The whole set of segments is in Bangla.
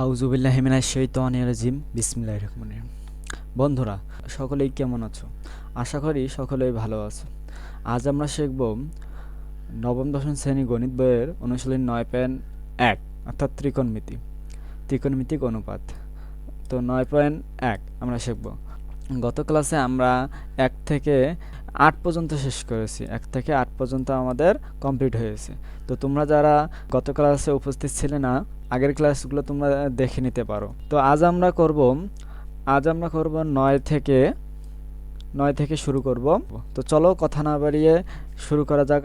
আউজুবিল্লাহিমিনা শৈতানির রাজিম। বিসমিল্লাহির রহমানির রহিম। বন্ধুরা, সকলেই কেমন আছো? আশা করি সকলেই ভালো আছো। আজ আমরা শিখব নবম, দশম শ্রেণি গণিত বইয়ের অনুশীলন নয় পয়েন্ট এক, অর্থাৎ ত্রিকোণমিতি। ত্রিকোণমিতিক অনুপাত। তো নয় পয়েন্ট এক আমরা শিখব। গত ক্লাসে আমরা এক থেকে আট পর্যন্ত শেষ করেছি। এক থেকে আট পর্যন্ত আমাদের কমপ্লিট হয়েছে। তো তোমরা যারা গত ক্লাসে উপস্থিত ছিলে না আগের ক্লাসগুলো তোমরা দেখে নিতে পারো। তো আজ আমরা করব, আজ আমরা করব নয় থেকে নয় থেকে শুরু করব। তো চলো কথা না বাড়িয়ে শুরু করা যাক।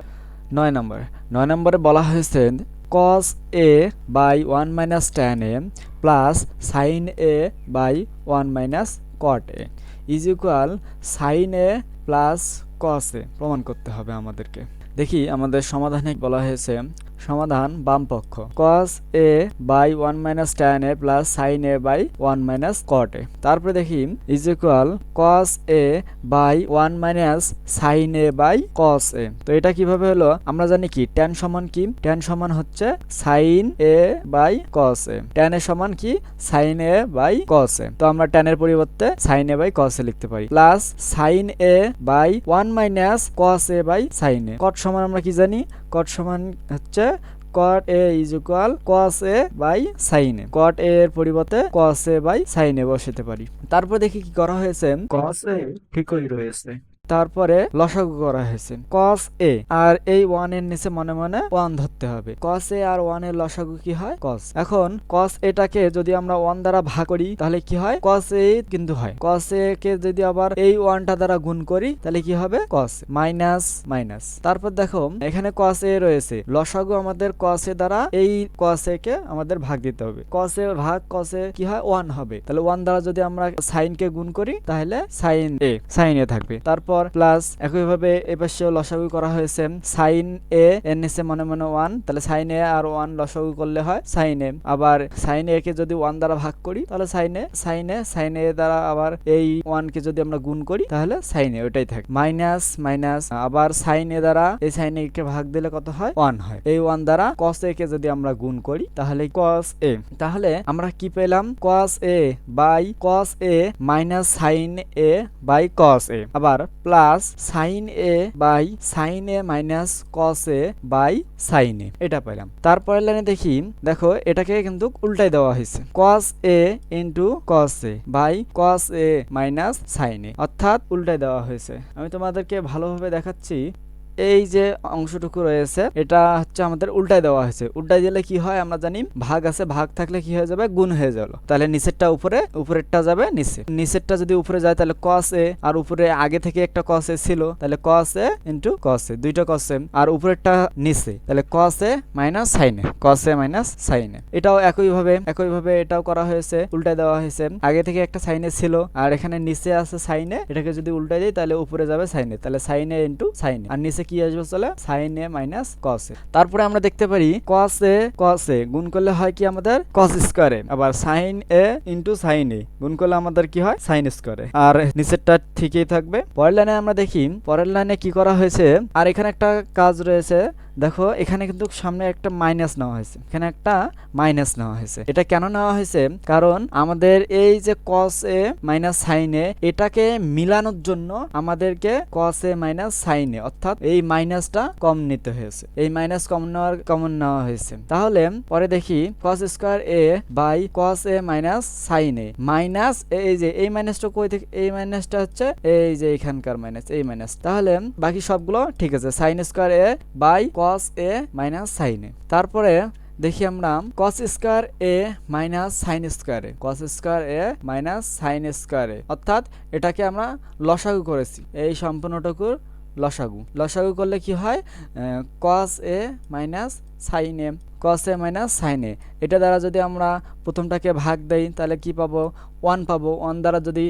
নয় নম্বর। নয় নম্বরে বলা হয়েছে cos A by one minus tan A plus sine A by one minus cot A is equal sine A plus cos A প্রমাণ করতে হবে আমাদেরকে। দেখি আমাদের সমাধানে বলা হয়েছে সমাধান বাম পক্ষ। cos A by one minus tan A plus sine A by one minus cot A তারপরে দেখি is equal cos A by one minus sine A by cos A তো এটা কীভাবে হলো? আমরা জানি কি ট্যান সমান কি? ট্যান সমান হচ্ছে sine A by cos A tan এর সমান কি? Sine A by cos A তো আমরা ট্যানের পরিবর্তে sine A by cos A লিখতে পারি। Plus sine A by one minus cos A by sine A cot সমান আমরা কি জানি? কট সমান হচ্ছে cot A is equal cos A by sine A cot A এর পরিবর্তে কস এ বাই সাইন এ বসাতে পারি। তারপর দেখি কি করা হয়েছে। কস এ ঠিকই রয়েছে। তারপরে লসাগু করা হয়েছে কস এ আর এই ওয়ানের নিচে মনে মনে ওয়ান ধরতে হবে কস এ আর ওয়ানের লসাগু কি হয় কস এখন কস এটাকে যদি আমরা ওয়ান দ্বারা ভাগ করি তাহলে কি হয় কস এ কিন্তু হয় কস এ কে যদি আবার এই ওয়ানটা দ্বারা গুণ করি তাহলে কি হবে কস মাইনাস মাইনাস তারপর দেখো এখানে কস এ রয়েছে লসাগু আমাদের কস এ দ্বারা এই কস এ কে আমাদের ভাগ দিতে হবে কস এ ভাগ কস এ কি হয় ওয়ান হবে তাহলে ওয়ান দ্বারা যদি আমরা সাইন কে গুণ করি তাহলে সাইন এ সাইন এ থাকবে তারপর প্লাস একইভাবে এপাশেও লসাগু করা হয়েছে। সাইন এ এর নিচে মনে মনে ওয়ান তাহলে সাইন এ আর ওয়ান লসাগু করলে হয় সাইন এ আবার সাইন এ কে যদি ওয়ান দ্বারা ভাগ করি, তাহলে sine A sine A sine A দ্বারা আবার এই ওয়ান কে যদি আমরা গুণ করি, তাহলে সাইন এ ওটাই থাকে। মাইনাস মাইনাস আবার সাইন এ দ্বারা এই সাইন এ কে ভাগ দিলে কত হয়? ওয়ান হয়। এই ওয়ান দ্বারা কস এ কে যদি আমরা গুণ করি, তাহলে কস এ তাহলে আমরা কি পেলাম? Cos A by cos A minus sine A by cos A আবার plus sine A by sine A minus cos A by sine A এটা পাইলাম। তারপরের লাইনে দেখি, দেখো, এটাকে কিন্তু উল্টাই দেওয়া হয়েছে। Cos A into cos A by cos A minus sine A অর্থাৎ উল্টাই দেওয়া হয়েছে। আমি তোমাদেরকে ভালোভাবে দেখাচ্ছি। এই যে অংশটুকু রয়েছে, এটা হচ্ছে আমাদের উল্টাই দেওয়া হয়েছে। উল্টাই দিলে কি হয় আমরা জানি, ভাগ আছে, ভাগ থাকলে কি হয়ে যাবে? গুণ হয়ে গেল তাহলে নিচেরটা উপরে, উপরেরটা যাবে নিচে। নিচেরটা যদি উপরে যায়, তাহলে কস এ আর উপরে আগে থেকে একটা কস এ ছিল, তাহলে কস এ ইন্টু কস এ দুইটা কস এ আর উপরেরটা নিচে, তাহলে cos A minus sine cos A minus sine এটাও একইভাবে একইভাবে এটাও করা হয়েছে উল্টাই দেওয়া হয়েছে। আগে থেকে একটা সাইনে ছিল, আর এখানে নিচে আছে সাইনে এটাকে যদি উল্টাই দিই, তাহলে উপরে যাবে সাইনে তাহলে সাইনে ইন্টু সাইনে আর নিচে কি আসবে চলে সাইন এ মাইনাস কস এ তারপরে আমরা দেখতে পারি কস এ কস এ গুণ করলে হয় কি আমাদের? কস স্কোয়ারে আবার sine A into sine A গুণ করলে আমাদের কি হয়? সাইন স্কোয়ারে আর নিচেরটা ঠিকই থাকবে। পরের লাইনে আমরা দেখি, পরের লাইনে কি করা হয়েছে? আর এখানে একটা কাজ রয়েছে। দেখো, এখানে কিন্তু সামনে একটা মাইনাস নেওয়া হয়েছে। এখানে একটা মাইনাস নেওয়া হয়েছে। এটা কেন নেওয়া হয়েছে? কারণ আমাদের এই যে কস এ মাইনাস সাইন এ এটাকে মিলানোর জন্য আমাদেরকে কস এ মাইনাস সাইন এ অর্থাৎ এই মাইনাসটা কম নিতে হয়েছে। এই মাইনাস কম নেওয়ার কমন নেওয়া হয়েছে। তাহলে পরে দেখি cos square A by cos A minus sine A minus এই যে, এই মাইনাসটা কই থেকে, এই মাইনাসটা হচ্ছে এই যে এখানকার মাইনাস এই মাইনাস তাহলে বাকি সবগুলো ঠিক আছে। Sine square A by cos A minus sine তারপরে দেখি আমরা cos square A minus sine স্কোয়ারে cos square A minus sine স্কোয়ারে অর্থাৎ এটাকে আমরা লসাগু করেছি, এই সম্পূর্ণটুকুর লসাগু। লসাগু করলে কি হয়? Cos A minus sine A cos A minus sine A এটা দ্বারা যদি আমরা প্রথমটাকে ভাগ দেই, তাহলে কি পাবো? ওয়ান পাবো। ওয়ান দ্বারা যদি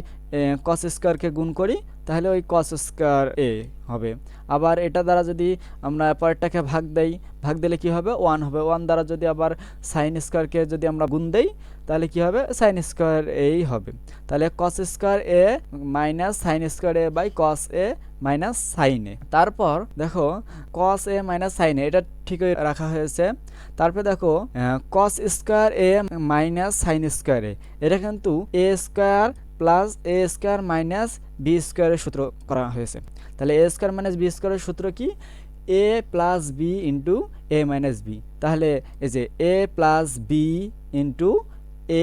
কস স্কোয়ারকে গুণ করি তাহলে ওই কস স্কোয়ার এ হবে। আবার এটা দ্বারা যদি আমরা পরেরটাকে ভাগ দেই, ভাগ দিলে কি হবে? ওয়ান হবে। ওয়ান দ্বারা যদি আবার সাইন স্কোয়ারকে যদি আমরা গুণ দেই, তাহলে কি হবে? সাইন স্কোয়ার এই হবে। তাহলে cos square A minus sine square A by cos A minus sine A তারপর দেখো কস এ মাইনাস সাইন এ এটা ঠিকই রাখা হয়েছে। তারপরে দেখো cos square A minus sine square A এটা কিন্তু A square plus A square minus B স্কোয়ারের সূত্র করা হয়েছে। তাহলে এ স্কোয়ার মাইনাস বি স্কোয়ারের সূত্র কি? A plus B into A minus B তাহলে এই যে A plus B into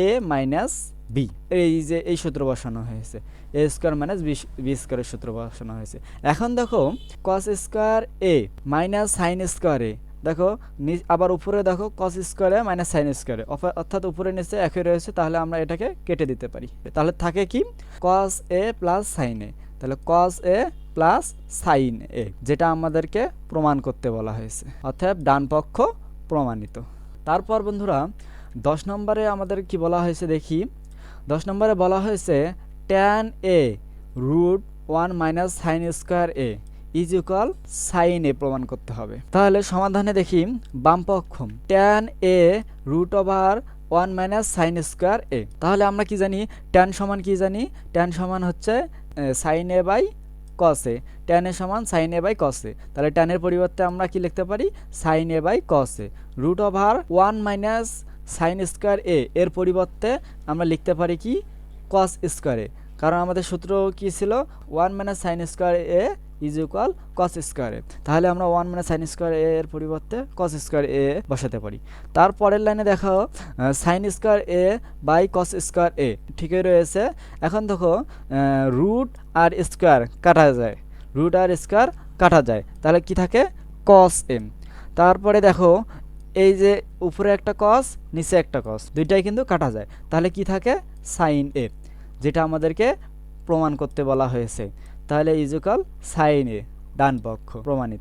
A minus B এই যে এই সূত্র বসানো হয়েছে। A square minus B B স্কোয়ারের সূত্র বসানো হয়েছে। এখন দেখো cos square A minus sine square A দেখো আবার উপরে দেখো কস স্কোয়ারে মাইনাস সাইন স্কোয়ারে অর্থাৎ উপরে নিচে একই রয়েছে, তাহলে আমরা এটাকে কেটে দিতে পারি। তাহলে থাকে কি? কস এ প্লাস সাইন এ তাহলে কস এ প্লাস সাইন এ যেটা আমাদেরকে প্রমাণ করতে বলা হয়েছে। অর্থাৎ ডান পক্ষ প্রমাণিত। তারপর বন্ধুরা, দশ নম্বরে আমাদের কি বলা হয়েছে দেখি? দশ নম্বরে বলা হয়েছে tan A root one minus sine square A is equal sine A প্রমাণ করতে হবে। তাহলে সমাধানে দেখি বাম পক্ষ tan A root over one minus sine square A তাহলে আমরা কি জানি? ট্যান সমান কি জানি? ট্যান সমান হচ্ছে sine A by cos A tan A সমান সাইন এ বাই কসে তাহলে ট্যানের পরিবর্তে আমরা কি লিখতে পারি? Sine A by cos A root over one minus sine square A এর পরিবর্তে আমরা লিখতে পারি কি? কস স্কোয়ারে কারণ আমাদের সূত্র কি ছিল? One minus sine square A is equal cos square A তাহলে আমরা one minus sine square A এর পরিবর্তে কস স্কোয়ার এ বসাতে পারি। তারপরের লাইনে দেখো sine square A by cos square A ঠিকই রয়েছে। এখন দেখো রুট আর স্কোয়ার কাটা যায়। রুট আর স্কোয়ার কাটা যায়। তাহলে কি থাকে? কস এম তারপরে দেখো, এই যে উপরে একটা কস নিচে একটা কস দুইটাই কিন্তু কাটা যায়। তাহলে কি থাকে? সাইন এ যেটা আমাদেরকে প্রমাণ করতে বলা হয়েছে। তাহলে ইজুকাল সাইন এ ডান পক্ষ প্রমাণিত।